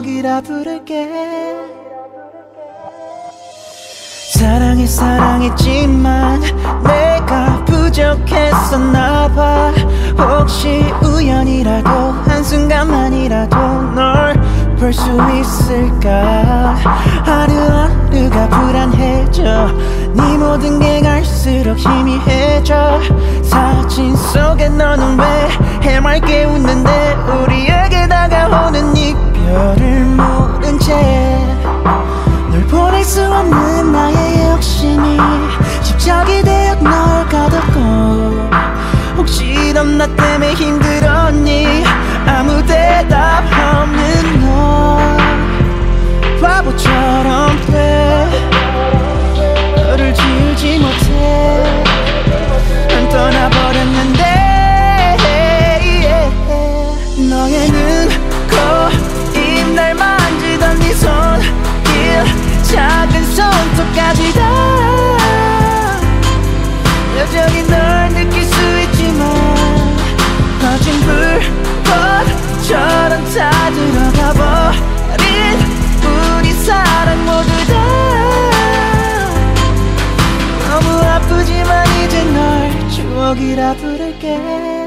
추억이라 부를게. 사랑해 사랑했지만 내가 부족했었나 봐. 혹시 우연이라도 한순간만이라도 널 볼 수 있을까? 하루하루가 불안해져. 네 모든 게 갈수록 희미해져. 사진 속에 너는 왜 해맑게 웃는데 없는 나의 욕심이 집착이 되어 널 가뒀고 혹시 넌 나 때문에 힘들었니? 아무 대답 없는 너 바보처럼 돼. 너를 지우지 못해. 난 떠나버렸는데 너의 눈, 아프지만 이제 널 추억이라 부를게